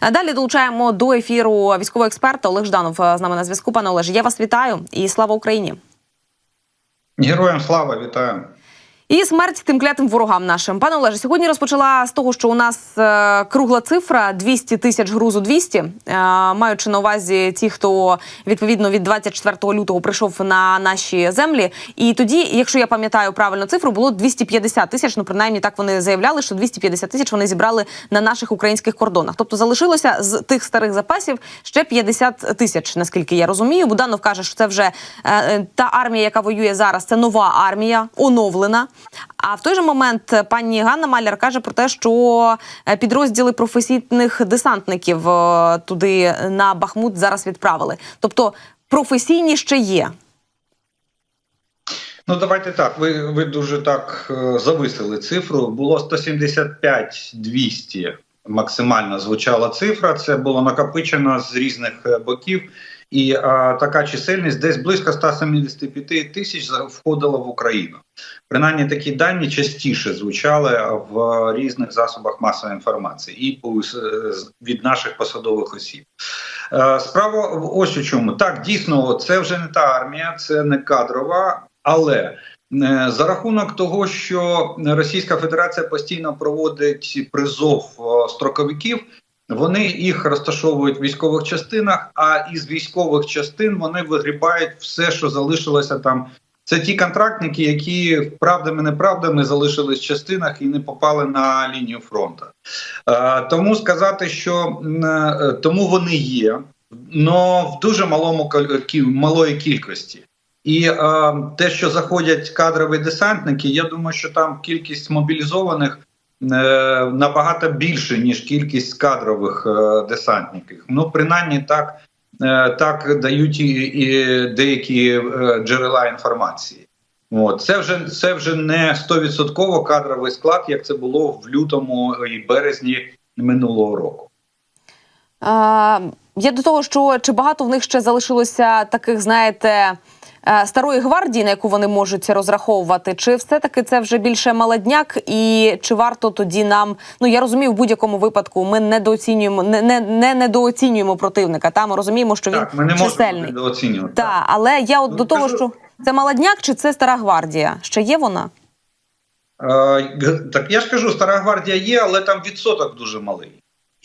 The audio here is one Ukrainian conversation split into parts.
А Далі долучаємо до ефіру військового експерта Олег Жданов е, з нами на зв'язку. Пане Олеже, я вас вітаю і слава Україні. Героям слава вітаю. І смерть тим клятим ворогам нашим. Пане Олеже, сьогодні розпочала з того, що у нас е, кругла цифра 200 тисяч грузу 200, е, маючи на увазі ті, хто відповідно від 24 лютого прийшов на наші землі. І тоді, якщо я пам'ятаю правильно цифру, було 250 тисяч. Ну принаймні так вони заявляли, що 250 тисяч вони зібрали на наших українських кордонах. Тобто залишилося з тих старих запасів ще 50 тисяч, наскільки я розумію. Буданов каже, що це вже е, е, та армія, яка воює зараз, це нова армія, оновлена. А в той же момент пані Ганна Маляр каже про те, що е, підрозділи професійних десантників е, туди на Бахмут зараз відправили. Тобто професійні ще є. Ну давайте так. Ви ви дуже так е, зависили цифру. Було 175 200 максимально звучала цифра. Це було накопичено з різних боків. І а, така чисельність десь близько 175 тисяч входила в Україну. Принаймні такі дані частіше звучали в різних засобах масової інформації і по- від наших посадових осіб. Е, Справа в- ось у чому так дійсно це вже не та армія, це не кадрова, але е, за рахунок того, що Російська Федерація постійно проводить призов е, строковиків. Вони їх розташовують в військових частинах, а із військових частин вони вигрібають все, що залишилося там. Це ті контрактники, які правдами неправдами залишились в частинах і не попали на лінію фронту. Е, тому сказати, що е, тому вони є, але в дуже малому малої кількості. І е, те, що заходять кадрові десантники, я думаю, що там кількість мобілізованих набагато більше, ніж кількість кадрових е, десантників. Ну, принаймні так, е, так дають і, деякі е, джерела інформації. От. Це вже це вже не 100% кадровий склад, як це було в лютому і березні минулого року. Е, я до того, що чи багато в них ще залишилося таких, знаєте. Е, Старої гвардії, на яку вони можуть розраховувати, чи все таки це вже більше молодняк, і чи варто тоді нам? Ну я розумію, в будь-якому випадку ми недооцінюємо, не, не, не недооцінюємо противника. Та ми розуміємо, що він Так, ми не чисельний. недооцінювати. Так, але я от Ну, до того, кажу- що це молодняк, чи це стара гвардія? Ще є вона? Е, Так я ж кажу, стара гвардія є, але там відсоток дуже малий.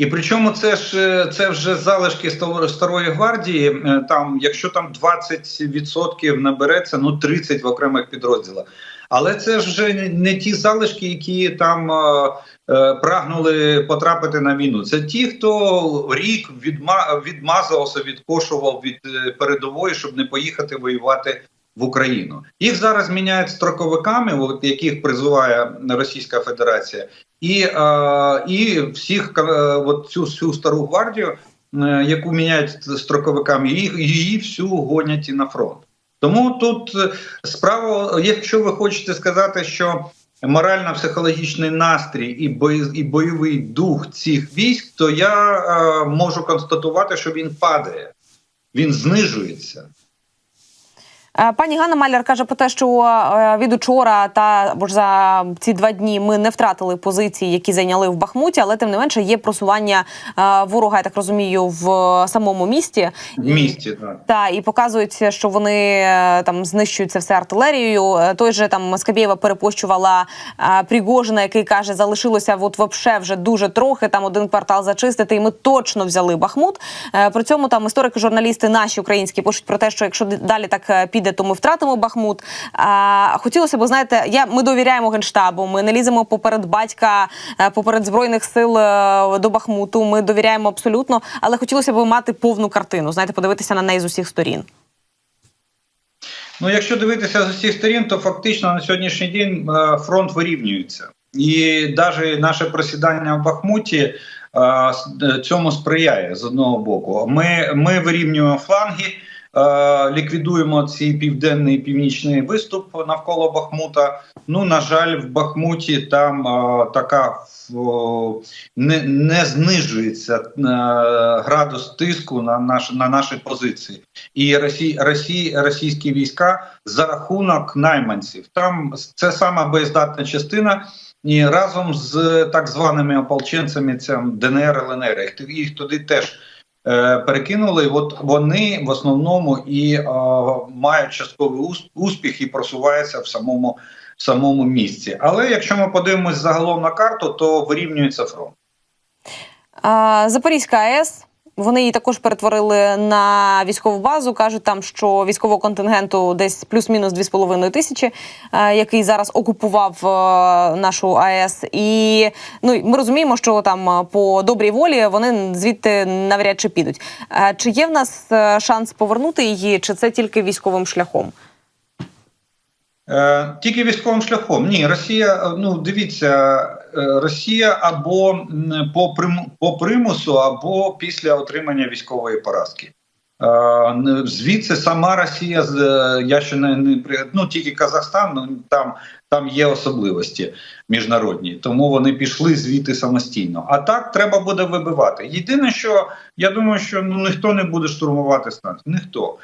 І причому це ж е, це вже залишки старої гвардії. е, Там, якщо там 20% набереться, ну 30 в окремих підрозділах. Але це ж вже не- ті залишки, які там е, е, прагнули потрапити на війну. Це ті, хто рік відма, відмазався, відкошував від передової, щоб не поїхати воювати в Україну. Їх зараз міняють строковиками, от, яких призиває Російська Федерація, і, е, і всіх е, от цю, цю стару гвардію, е, яку міняють строковиками, її, її всю гонять і на фронт. Тому тут е, справа, якщо ви хочете сказати, що морально-психологічний настрій і бої, і бойовий дух цих військ, то я е, можу констатувати, що він падає, він знижується. Е, Пані Ганна Маляр каже про те, що е, від учора та або ж за ці два дні ми не втратили позиції, які зайняли в Бахмуті, але тим не менше є просування е, ворога, я так розумію, в самому місті. В місті так. Та і показують, що вони там знищують це все артилерією. Той же там Скабєєва перепощувала Пригожина, який каже, залишилося от вообще вже дуже трохи. Там один квартал зачистити, і ми точно взяли Бахмут. При цьому там історики, журналісти наші українські пишуть про те, що якщо далі так е, піде, то ми втратимо Бахмут. А, хотілося б, знаєте, я ми довіряємо генштабу. Ми не ліземо поперед батька, е, поперед збройних сил е, до Бахмуту. Ми довіряємо абсолютно, але хотілося б мати повну картину. Знаєте, подивитися на неї з усіх сторін. Ну, якщо дивитися з усіх сторін, то фактично на сьогоднішній день е, фронт вирівнюється. І навіть наше просідання в Бахмуті цьому сприяє з одного боку. Ми, ми вирівнюємо фланги, ліквідуємо цей південний і північний виступ навколо Бахмута. Ну, на жаль, в Бахмуті там е, така не, не знижується е, градус тиску на, наш, на наші позиції. І Росі, Росі, російські війська за рахунок найманців. Там це сама боєздатна частина, і разом з так званими ополченцями цям ДНР ЛНР. Їх, туди теж е, перекинули. От вони в основному і е, мають частковий ус- успіх і просуваються в самому, в самому місці. Але якщо ми подивимось загалом на карту, то вирівнюється фронт. А, Запорізька АЕС. Вони її також перетворили на військову базу. кажуть там, що військового контингенту десь плюс-мінус 2,5 тисячі, е, який зараз окупував е, нашу АЕС. І ну ми розуміємо, що там е, по добрій волі вони звідти навряд чи підуть. Чи є в нас шанс повернути її, чи це тільки військовим шляхом? Е, Тільки військовим шляхом. Ні, Росія, е, ну дивіться, е, Росія або по по примусу, або після отримання військової поразки. Звідси сама Росія я ще не, не ну тільки Казахстан, ну там, там є особливості міжнародні, тому вони пішли звідти самостійно. А так треба буде вибивати. Єдине, що я думаю, що ну ніхто не буде штурмувати станцію. Ніхто.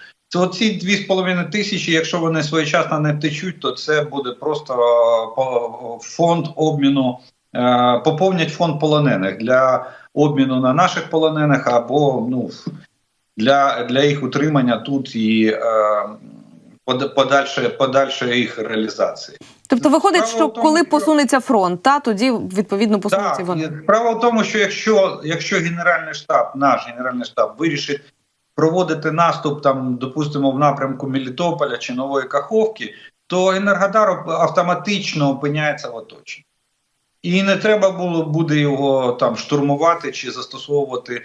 Дві з половиною тисячі, якщо вони своєчасно не втечуть, то це буде просто е, фонд обміну, е, поповнять фонд полонених для обміну на наших полонених або ну для, для їх утримання тут і е, подальше, подальше їх реалізації. Тобто, виходить, Справа що тому, коли що- посунеться фронт, та тоді відповідно посунуться Так, вони. Справа в тому, що якщо, якщо Генеральний штаб, наш Генеральний штаб вирішить проводити наступ, там, допустимо, в напрямку Мелітополя чи Нової Каховки, то Енергодар автоматично опиняється в оточенні. І не треба було буде його там штурмувати чи застосовувати е,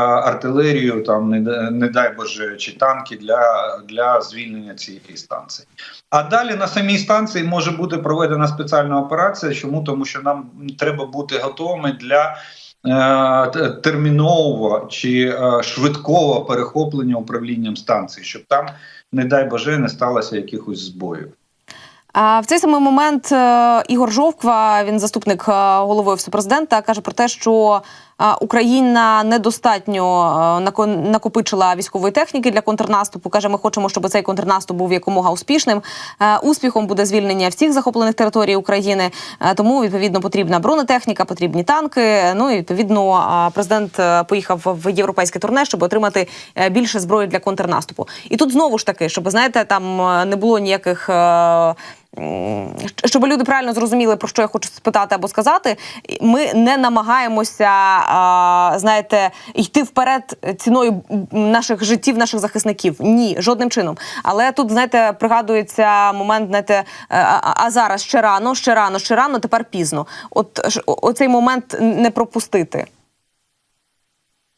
артилерію, там не, не дай Боже, чи танки для, для звільнення цієї станції. А далі на самій станції може бути проведена спеціальна операція. Чому? Тому що нам треба бути готовими для термінового чи е, швидкого перехоплення управлінням станції, щоб там, не дай Боже, не сталося якихось збоїв. А в цей самий момент е, Ігор Жовква, він заступник е, голови офісу президента, каже про те, що е, Україна недостатньо е, накопичила військової техніки для контрнаступу. каже, ми хочемо, щоб цей контрнаступ був якомога успішним. Е, Успіхом буде звільнення всіх захоплених територій України. Е, Тому відповідно потрібна бронетехніка, потрібні танки. Ну і відповідно президент поїхав в європейське турне, щоб отримати більше зброї для контрнаступу. І тут знову ж таки, щоб знаєте, там не було ніяких. Щоб люди правильно зрозуміли, про що я хочу спитати або сказати, ми не намагаємося, знаєте, йти вперед ціною наших життів, наших захисників. Ні, жодним чином. Але тут, знаєте, пригадується момент, знаєте, е, а, зараз ще рано, ще рано, ще рано, тепер пізно. От оцей момент не пропустити.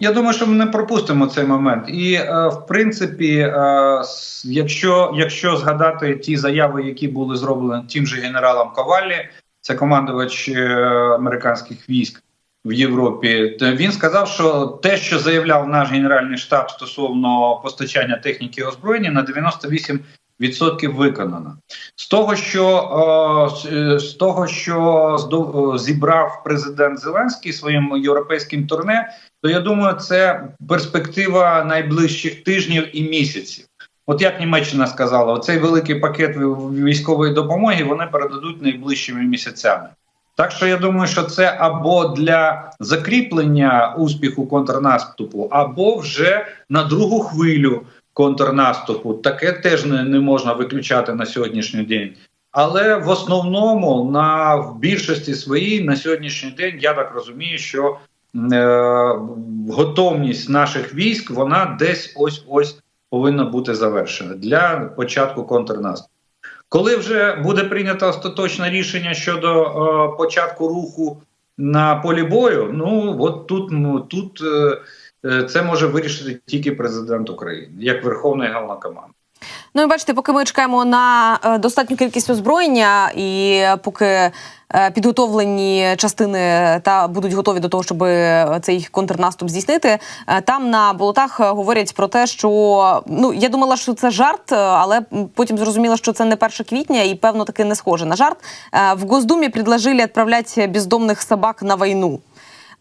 Я думаю, що ми не пропустимо цей момент. І е, в принципі, е, якщо, якщо згадати ті заяви, які були зроблені тим же генералом Ковалі, це командувач е, американських військ в Європі, він сказав, що те, що заявляв наш генеральний штаб стосовно постачання техніки озброєння, на 98% виконано. З того, що е, з- того, що зібрав президент Зеленський своїм європейським турне, то я думаю, це перспектива найближчих тижнів і місяців. От як Німеччина сказала, оцей великий пакет військової допомоги вони передадуть найближчими місяцями. Так що я думаю, що це або для закріплення успіху контрнаступу, або вже на другу хвилю контрнаступу. Таке теж не, не можна виключати на сьогоднішній день. Але в основному на в більшості своїй на сьогоднішній день я так розумію, що е, готовність наших військ вона десь ось ось повинна бути завершена для початку контрнаступу. Коли вже буде прийнято остаточне рішення щодо е, початку руху на полі бою, ну от тут, ну, тут е, це може вирішити тільки президент України як Верховний Головнокомандувач. Ну і бачите, поки ми чекаємо на е, достатню кількість озброєння, і е, поки е, підготовлені частини та будуть готові до того, щоб е, цей контрнаступ здійснити, е, там на болотах е, говорять про те, що ну я думала, що це жарт, е, але потім зрозуміла, що це не 1 квітня, і певно таки не схоже на жарт. Е, В Госдумі предложили відправляти бездомних собак на війну.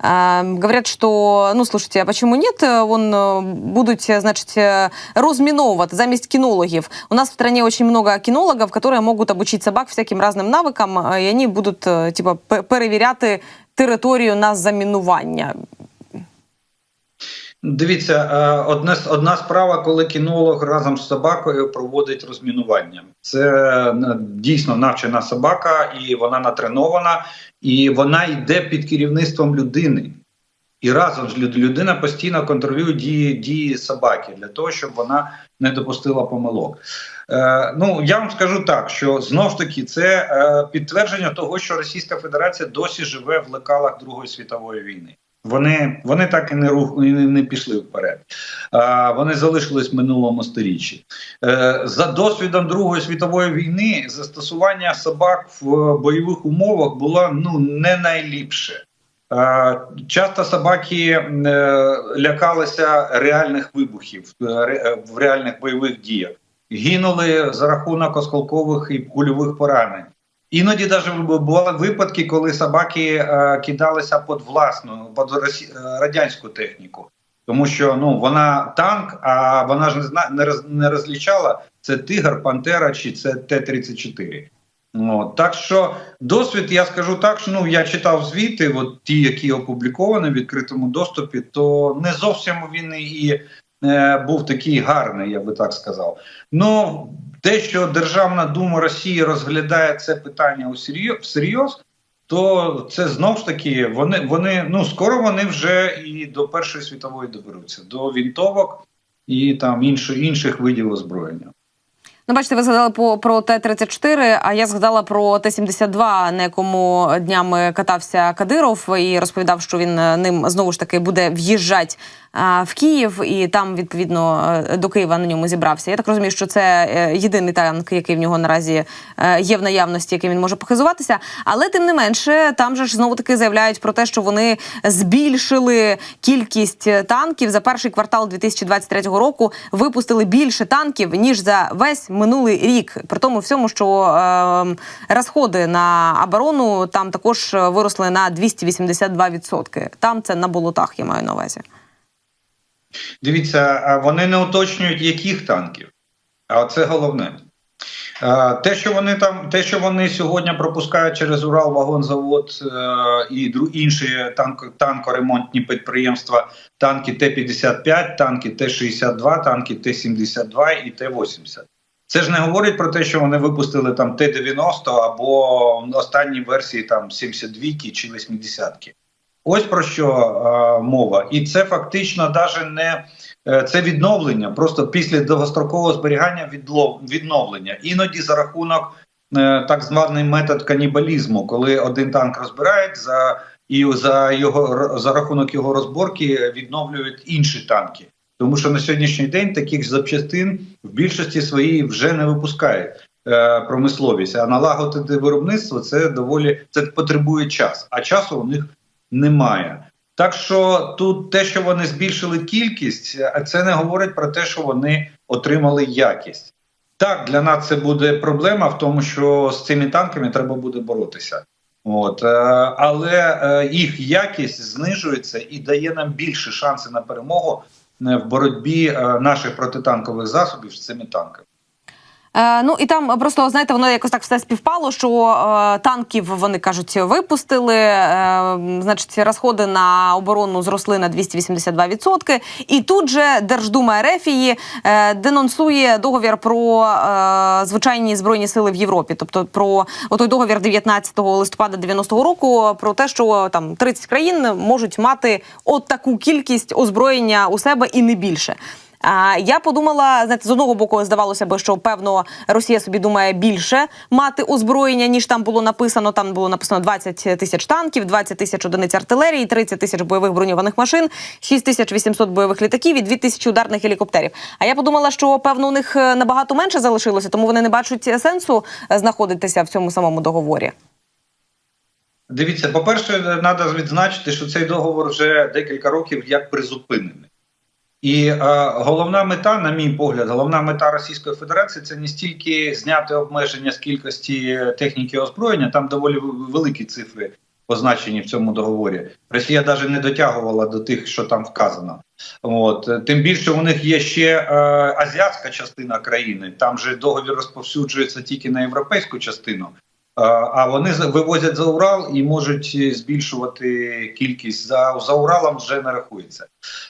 Э, Говорят, что, ну, слушайте, а почему нет? Э, Вон э, будут, э, значит, э, розміновувати замість кінологів. У нас в стране очень много кинологов, которые могут обучить собак всяким разным навыкам, э, и они будут, э, типа, пе- перевіряти територію на замінування. Дивіться, е, одне одна справа, коли кінолог разом з собакою проводить розмінування. Це е, дійсно навчена собака, і вона натренована, і вона йде під керівництвом людини. І разом з люд- людина постійно контролює дії, дії собаки для того, щоб вона не допустила помилок. Е, ну я вам скажу так, що знов ж таки це е, підтвердження того, що Російська Федерація досі живе в лекалах Другої світової війни. Вони, вони так і не рух не, пішли вперед. А, вони залишились в минулому сторіччі. Е, за досвідом Другої світової війни застосування собак в бойових умовах було ну не найліпше. Часто собаки е, лякалися реальних вибухів е, е, в реальних бойових діях, гинули за рахунок осколкових і кульових поранень. Іноді навіть бували випадки, коли собаки е, кидалися під власну, під е, радянську техніку. Тому що ну вона танк, а вона ж не не, роз, не розлічала це тигр, пантера чи це Т-34. От, так що досвід, я скажу так, що ну я читав звіти, от ті, які опубліковані в відкритому доступі, то не зовсім він і е, був такий гарний, я би так сказав. Ну те, що Державна дума Росії розглядає це питання всерйоз, то це знов ж таки вони, вони ну скоро вони вже і до Першої світової доберуться, до вінтовок і там інших інших видів озброєння. Ну, бачите, ви згадали по про Т-34, а я згадала про Т-72, на якому днями катався Кадиров і розповідав, що він е, ним знову ж таки буде в'їжджати в Київ, і там відповідно е, до Києва на ньому зібрався. Я так розумію, що це е, єдиний танк, який в нього наразі е, є в наявності, яким він може похизуватися. Але тим не менше, там же ж знову таки заявляють про те, що вони збільшили кількість танків за перший квартал 2023 року. Випустили більше танків ніж за весь минулий рік. При тому всьому, що е, розходи на оборону там також виросли на 282%. Там це на болотах, я маю на увазі. Дивіться, вони не уточнюють, яких танків. А це головне. Те, що вони там, те, що вони сьогодні пропускають через Урал вагонзавод е, і інші танк, танкоремонтні підприємства, танки Т-55, танки Т-62, танки Т-72 і Т-80. Це ж не говорить про те, що вони випустили там Т-90 або останні версії там 72 чи 80 Ось про що е, мова, і це фактично даже не е, це відновлення, просто після довгострокового зберігання відлов, відновлення. Іноді за рахунок е, так званий метод канібалізму, коли один танк розбирають за і за його за рахунок його розборки відновлюють інші танки. Тому що на сьогоднішній день таких запчастин в більшості своїй вже не випускають е, промисловість. А налагодити виробництво це доволі це потребує час, а часу у них немає. Так що тут те, що вони збільшили кількість, а це не говорить про те, що вони отримали якість. Так, для нас це буде проблема в тому, що з цими танками треба буде боротися. От, е, але е, їх якість знижується і дає нам більше шанси на перемогу е, в боротьбі е, наших протитанкових засобів з цими танками. Е, ну і там просто знаєте, воно якось так все співпало, що е, танків вони кажуть випустили. Е, значить, розходи на оборону зросли на 282%. І тут же Держдума Ерефії е, денонсує договір про е, звичайні збройні сили в Європі, тобто про отой договір 19 листопада 90-го року, про те, що там 30 країн можуть мати от таку кількість озброєння у себе і не більше. А я подумала, знаєте, з одного боку здавалося би, що певно Росія собі думає більше мати озброєння, ніж там було написано. Там було написано 20 тисяч танків, 20 тисяч одиниць артилерії, 30 тисяч бойових броньованих машин, 6 тисяч 800 бойових літаків і 2 тисячі ударних гелікоптерів. А я подумала, що певно у них е, набагато менше залишилося, тому вони не бачать сенсу знаходитися в цьому самому договорі. Дивіться, по-перше, треба відзначити, що цей договор вже декілька років як призупинений. І е, головна мета, на мій погляд, головна мета Російської Федерації це не стільки зняти обмеження з кількості техніки озброєння, там доволі великі цифри позначені в цьому договорі. Росія навіть не дотягувала до тих, що там вказано. От Е, тим більше у них є ще е, азіатська частина країни. Там же договір розповсюджується тільки на європейську частину. А вони вивозять за Урал і можуть е, збільшувати кількість за, за Уралом вже не рахується.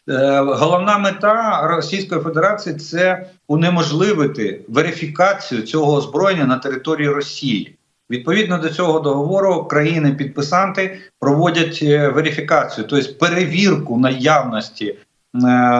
Е, Головна мета Російської Федерації це унеможливити верифікацію цього озброєння на території Росії. Відповідно до цього договору, країни-підписанти проводять е, верифікацію, тобто перевірку наявності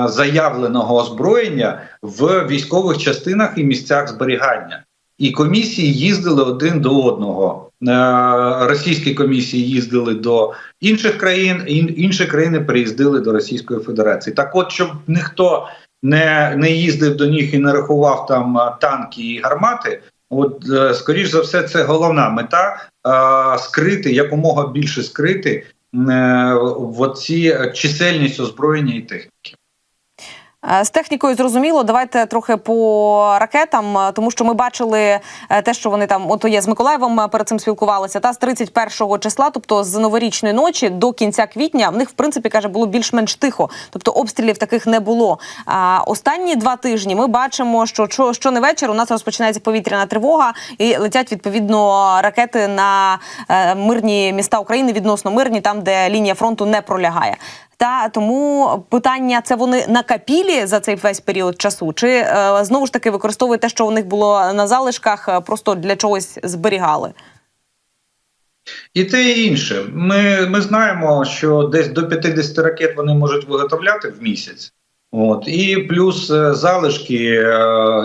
заявленого озброєння в військових частинах і місцях зберігання. І комісії їздили один до одного. Е, Російські комісії їздили до інших країн, ін- інші країни приїздили до Російської Федерації. Так, от, щоб ніхто не, не їздив до них і не рахував там танки і гармати. От, е, скоріш за все, це головна мета е, скрити якомога більше скрити е, в оці е, чисельність озброєння і техніки. Е, З технікою зрозуміло. Давайте трохи по ракетам, е, тому що ми бачили е, те, що вони там ото є з Миколаєвом перед цим спілкувалися. Та з 31 числа, тобто з новорічної ночі до кінця квітня, в них в принципі каже було більш-менш тихо, тобто обстрілів таких не було. А останні два тижні ми бачимо, що що, що не вечір у нас розпочинається повітряна тривога і летять відповідно ракети на мирні міста України відносно мирні, там де лінія фронту не пролягає. Та тому питання це вони накапілі за цей весь період часу, чи е, знову ж таки використовують те, що у них було на залишках, е, просто для чогось зберігали. І те і інше. Ми, ми знаємо, що десь до 50 ракет вони можуть виготовляти в місяць. От і плюс е, залишки,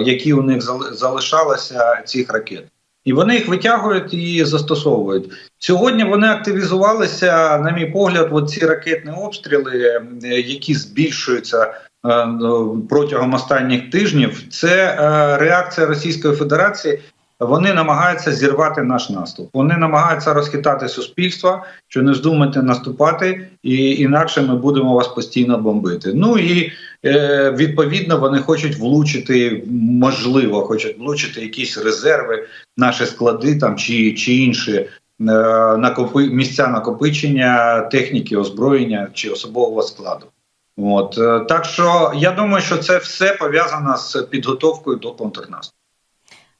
які у них зали- залишалися цих ракет, і вони їх витягують і застосовують. Сьогодні вони активізувалися, на мій погляд, от ці ракетні обстріли, які збільшуються е, протягом останніх тижнів. Це е, реакція Російської Федерації вони намагаються зірвати наш наступ. Вони намагаються розхитати суспільство, що не вздумайте наступати, і інакше ми будемо вас постійно бомбити. Ну і е, відповідно вони хочуть влучити, можливо, хочуть влучити якісь резерви, наші склади там чи, чи інші. е, Накопи місця накопичення техніки, озброєння чи особового складу, от е, так що я думаю, що це все пов'язано з підготовкою до контрнаступу.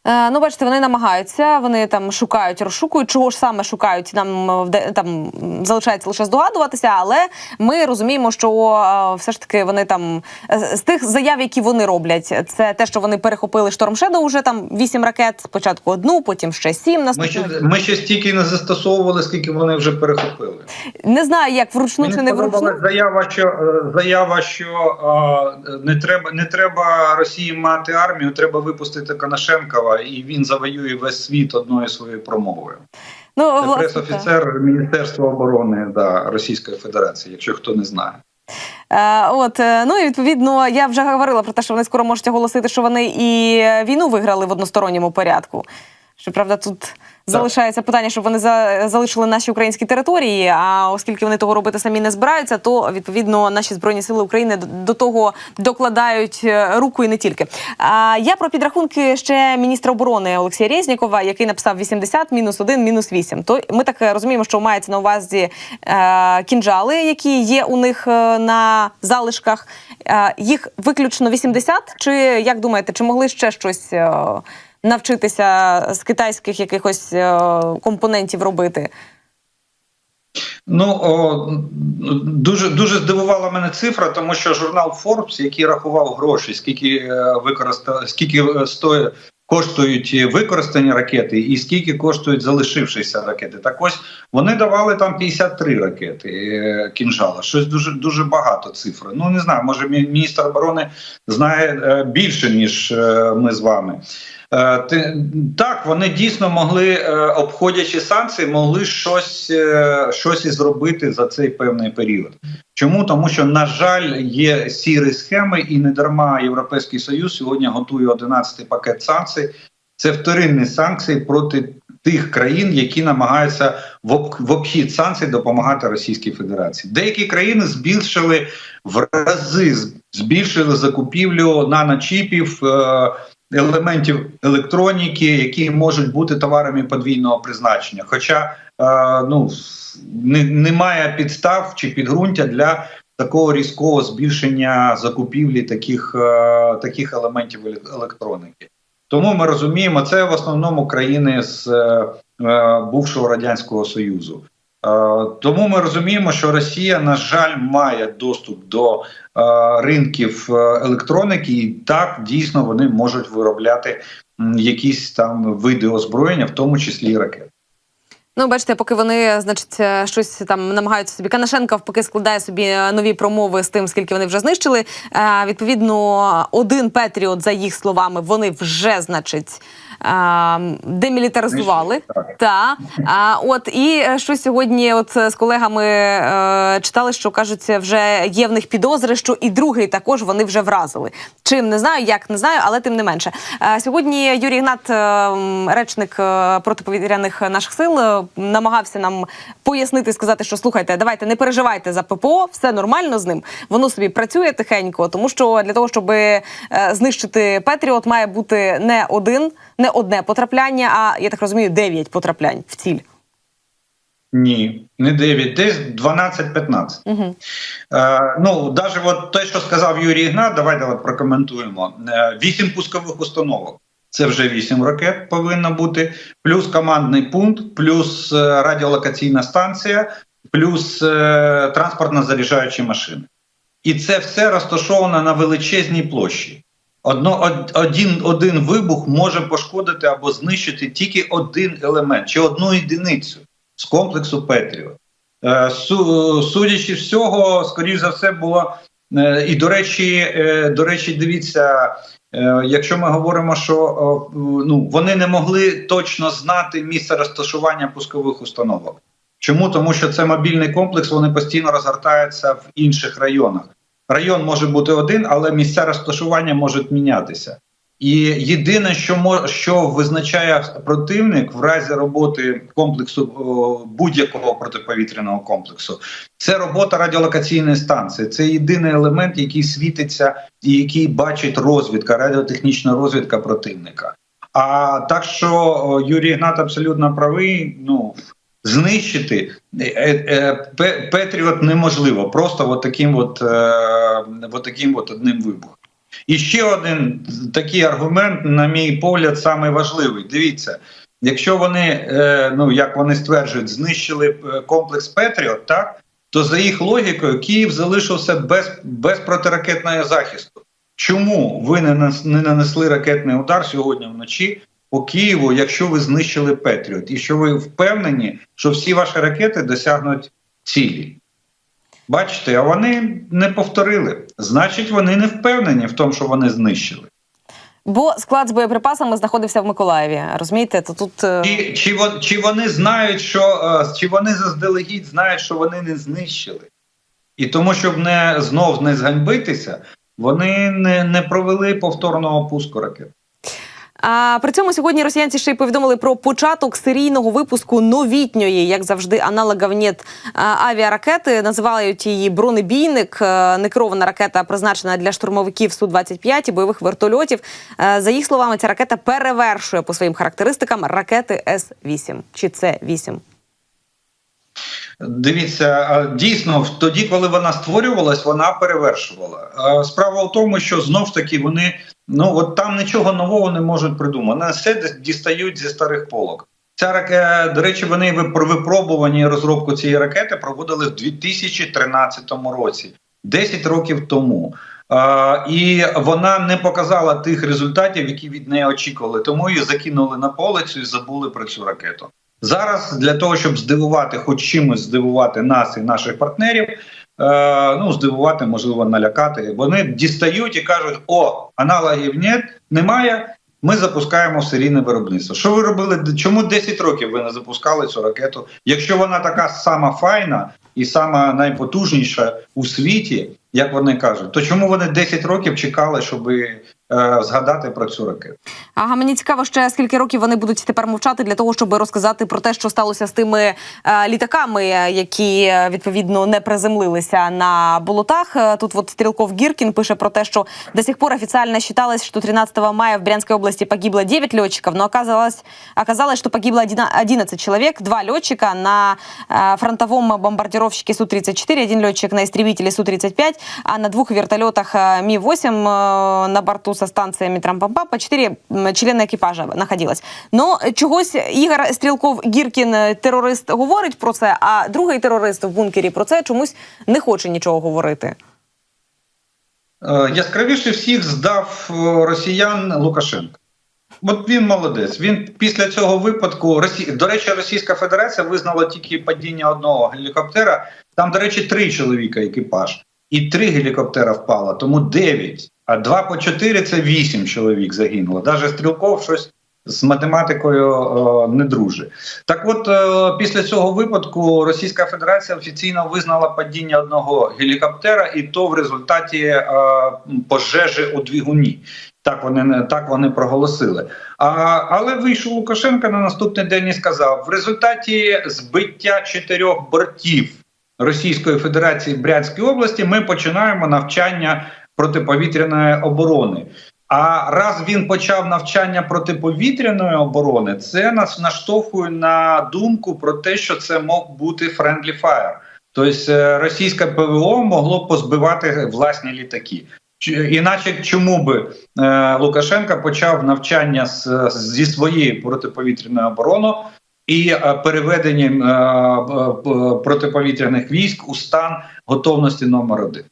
Е, ну, бачите, вони намагаються, вони там шукають, розшукують, чого ж саме шукають. Нам е, там залишається лише здогадуватися, але ми розуміємо, що е, все ж таки вони там з тих заяв, які вони роблять, це те, що вони перехопили Шторм Shadow уже там вісім ракет. Спочатку одну, потім ще сім. Ми ще, ми ще стільки не застосовували, скільки вони вже перехопили. не знаю, як вручну Мені чи не вручну. заява, що заява, що е, не треба не треба Росії мати армію, треба випустити Конашенкова, і він завоює весь світ одною своєю промовою. Ну, Це власне, так. пресофіцер Міністерства оборони да, Російської Федерації, якщо хто не знає. Е, От е, ну і відповідно, я вже говорила про те, що вони скоро можуть оголосити, що вони і війну виграли в односторонньому порядку. Щоправда, тут залишається питання, щоб вони за, залишили наші українські території. А оскільки вони того робити самі не збираються, то відповідно наші збройні сили України до, до того докладають е, руку і не тільки. А я про підрахунки ще міністра оборони Олексія Резнікова, який написав 80, мінус 1, мінус 8. То ми так е, розуміємо, що мається на увазі е, кінжали, які є у них е, на залишках. Е, їх виключно 80? Чи як думаєте, чи могли ще щось е, навчитися з китайських якихось е, компонентів робити? Ну о, дуже дуже здивувала мене цифра, тому що журнал Forbes, який рахував гроші, скільки е, використа, скільки е, стоїть. Коштують використані ракети, і скільки коштують залишившися ракети. Так ось вони давали там 53 ракети кінжала. Щось дуже дуже багато цифр. Ну не знаю, може міністр оборони знає більше ніж ми з вами. Е, Так, вони дійсно могли, е, обходячи санкції, могли щось, е, щось і зробити за цей певний період. Чому? Тому що, на жаль, є сірі схеми, і не дарма Європейський Союз сьогодні готує 11-й пакет санкцій. Це вторинні санкції проти тих країн, які намагаються в об- обхід санкцій допомагати Російській Федерації. Деякі країни збільшили в рази збільшили закупівлю наночіпів, елементів електроніки, які можуть бути товарами подвійного призначення. Хоча е, ну не, немає підстав чи підґрунтя для такого різкого збільшення закупівлі таких, е, таких елементів еле- електроніки. Тому ми розуміємо, це в основному країни з е, е, бувшого радянського союзу. Е, Тому ми розуміємо, що Росія, на жаль, має доступ до е, ринків е, електроніки, і так дійсно вони можуть виробляти якісь там види озброєння, в тому числі і ракети. Ну, бачите, поки вони, значить, щось там намагаються собі. Канашенка поки складає собі нові промови з тим, скільки вони вже знищили. Відповідно, один Петріот, за їх словами, вони вже, значить. Е, Демілітаризували Так. та а от і е, що сьогодні, от е, з колегами е, читали, що кажуть, вже є в них підозри, що і другий також вони вже вразили. Чим не знаю, як не знаю, але тим не менше. Е, сьогодні Юрій Гнат, е, речник е, протиповітряних наших сил, е, намагався нам пояснити, сказати, що слухайте, давайте не переживайте за ППО, все нормально з ним. Воно собі працює тихенько, тому що для того, щоб е, знищити Петріот, має бути не один, не одне потрапляння, а я так розумію, дев'ять потраплянь в ціль. Ні, не 9, десь 12-15. Угу. Е, ну, навіть от те, що сказав Юрій Ігнат, давайте прокоментуємо. Е, Вісім пускових установок. Це вже вісім ракет повинно бути, плюс командний пункт, плюс е, радіолокаційна станція, плюс е, транспортно заряджаючі машини. І це все розташовано на величезній площі. Одно, од- один, один вибух може пошкодити або знищити тільки один елемент чи одну єдиницю з комплексу Петріот. Е, Судячи всього, скоріш за все, було е, і до речі, е, до речі, дивіться, якщо ми говоримо, що ну вони не могли точно знати місце розташування пускових установок. Чому? Тому що це мобільний комплекс, вони постійно розгортаються в інших районах. Район може бути один, але місця розташування можуть мінятися. І єдине, що мо- що визначає противник в разі роботи комплексу будь-якого протиповітряного комплексу, це робота радіолокаційної станції. Це єдиний елемент, який світиться і який бачить розвідка, радіотехнічна розвідка противника. А так що Юрій Гнат абсолютно правий. Ну знищити е, е, Пе- Петріот неможливо, просто от таким, от, е, от таким от одним вибухом. І ще один такий аргумент, на мій погляд, самий важливий. Дивіться, якщо вони, е, ну як вони стверджують, знищили е, комплекс Петріот, так то за їх логікою Київ залишився без, без протиракетного захисту. Чому ви не нанесли ракетний удар сьогодні вночі по Києву, якщо ви знищили Петріот, і що ви впевнені, що всі ваші ракети досягнуть цілі? Бачите, а вони не повторили. Значить, вони не впевнені в тому, що вони знищили. Бо склад з боєприпасами знаходився в Миколаєві. Розумієте, то тут е, Чи, чи, чи вони знають, що е, чи вони заздалегідь знають, що вони не знищили? І тому, щоб не знов не зганьбитися, вони не, не провели повторного пуску ракет. А при цьому сьогодні росіянці ще й повідомили про початок серійного випуску новітньої, як завжди, аналогів нет авіаракети. Називають її бронебійник. Е, Некерована ракета призначена для штурмовиків су 25 і бойових вертольотів. Е, За їх словами, ця ракета перевершує по своїм характеристикам ракети С 8 чи С 8 Дивіться, дійсно, тоді, коли вона створювалась, вона перевершувала. Справа в тому, що знов таки вони ну от там нічого нового не можуть придумати. Вони все дістають зі старих полок. Ця ракета, до речі, вони ви- про випробування розробку цієї ракети проводили в 2013 році, 10 років тому. А, і вона не показала тих результатів, які від неї очікували. Тому її закинули на полицю і забули про цю ракету. Зараз для того, щоб здивувати, хоч чимось здивувати нас і наших партнерів, е, ну здивувати, можливо, налякати. Вони дістають і кажуть: о, аналогів нет, немає. Ми запускаємо серійне виробництво. Що ви робили? Чому 10 років ви не запускали цю ракету? Якщо вона така сама файна і сама найпотужніша у світі, як вони кажуть, то чому вони 10 років чекали, щоб згадати про цю ракету. Ага, мені цікаво ще скільки років вони будуть тепер мовчати для того, щоб розказати про те, що сталося з тими е, літаками, е, які е, відповідно не приземлилися на болотах. Е, Тут вот Стрелков Гиркин пише про те, что до сих пор официально считалось, что 13 мая в Брянской области погибло 9 летчиков, но оказалось, оказалось что погибло 11 человек, два летчика на э, фронтовом бомбардировщике Су-34, один летчик на истребителе Су-35, а на двух вертолетах э, Ми-8 э, на борту со станциями Трампампапа 4 м, члени екіпажа находилось. Но чогось Ігор Стрілков Гіркін, е, терорист, говорить про це, а другий терорист в бункері про це чомусь не хоче нічого говорити. Е, Яскравіше всіх здав е, росіян Лукашенко. От він молодець. Він після цього випадку Росі... до речі, Російська Федерація визнала тільки падіння одного гелікоптера. Там, до речі, три чоловіка екіпаж, і три гелікоптера впало, тому дев'ять. А два по чотири це вісім чоловік загинуло. Навіть стрілков щось з математикою е, не дружить. Так, от е, після цього випадку Російська Федерація офіційно визнала падіння одного гелікоптера, і то в результаті е, пожежі у двигуні. Так вони не- так вони проголосили. А, але вийшов Лукашенко на наступний день і сказав: в результаті збиття чотирьох бортів Російської Федерації в Брянській області ми починаємо навчання протиповітряної оборони. А раз він почав навчання протиповітряної оборони, це нас наштовхує на думку про те, що це мог бути friendly fire. Тобто е, російське ПВО могло позбивати власні літаки. Іначе чому би е, Лукашенко почав навчання з, зі своєї протиповітряної оборони і е, переведенням е, е, протиповітряних військ у стан готовності номер один.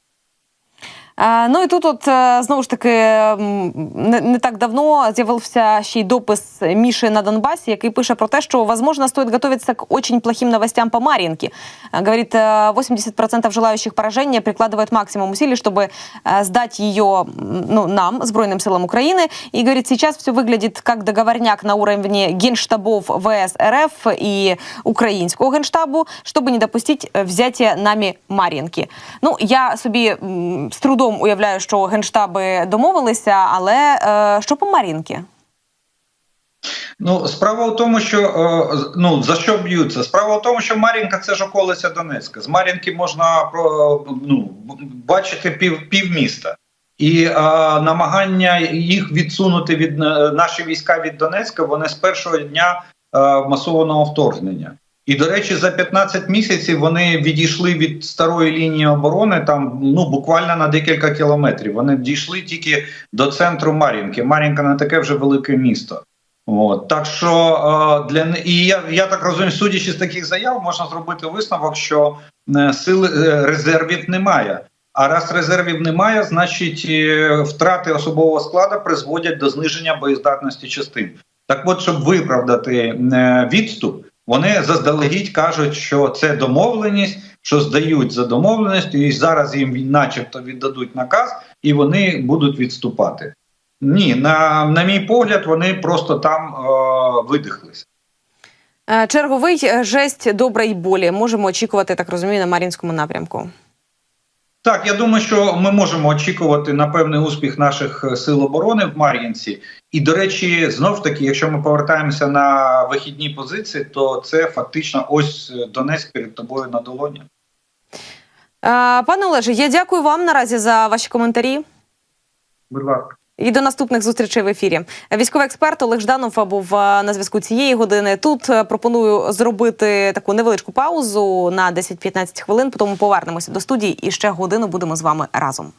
Е, Ну і тут, от е, знову ж таки, м, не, не так давно з'явився ще й допис Міші на Донбасі, який пише про те, що возможно стоит готовиться к очень плохим новостям по Мар'їнки. Е, Говорит, е, 80% желающих поражения прикладывают максимум усилий, чтобы э, сдать ее м, ну, нам, Збройным силам Украины. И говорит, сейчас все выглядит как договорняк на уровне генштабов ВС РФ и украинского генштабу, чтобы не допустить э, взятия нами Мар'їнки. Ну, я собі м, з трудом уявляю, що генштаби домовилися, але е, що по Мар'їнки? Ну, справа в тому, що е, ну за що б'ються? Справа в тому, що Мар'їнка це ж околиця Донецька. З Мар'їнки можна про ну бачити пів півміста. І е, намагання їх відсунути від е, наші війська від Донецька вони з першого дня е, масованого вторгнення. І до речі, за 15 місяців вони відійшли від старої лінії оборони там ну буквально на декілька кілометрів. Вони дійшли тільки до центру Мар'їнки. Мар'їнка не таке вже велике місто. От так що е, для і я, я так розумію, судячи з таких заяв, можна зробити висновок, що е, сили е, резервів немає. А раз резервів немає, значить е, втрати особового складу призводять до зниження боєздатності частин. Так, от, щоб виправдати відступ, вони заздалегідь кажуть, що це домовленість, що здають за домовленістю, і зараз їм, начебто, віддадуть наказ, і вони будуть відступати. Ні, на, на мій погляд, вони просто там е, видихлись. Е, Черговий жесть добра і болі можемо очікувати, так розумію, на Мар'їнському напрямку. Так, я думаю, що ми можемо очікувати на певний успіх наших е, сил оборони в Мар'їнці. І, до речі, знов таки, якщо ми повертаємося на вихідні позиції, то це фактично ось е, Донецьк перед тобою на долоні. Е, Пане Олеже, я дякую вам наразі за ваші коментарі. Будь ласка. І до наступних зустрічей в ефірі. Військовий експерт Олег Жданов був е, на зв'язку цієї години. Тут е, пропоную зробити таку невеличку паузу на 10-15 хвилин. Потім повернемося до студії і ще годину будемо з вами разом.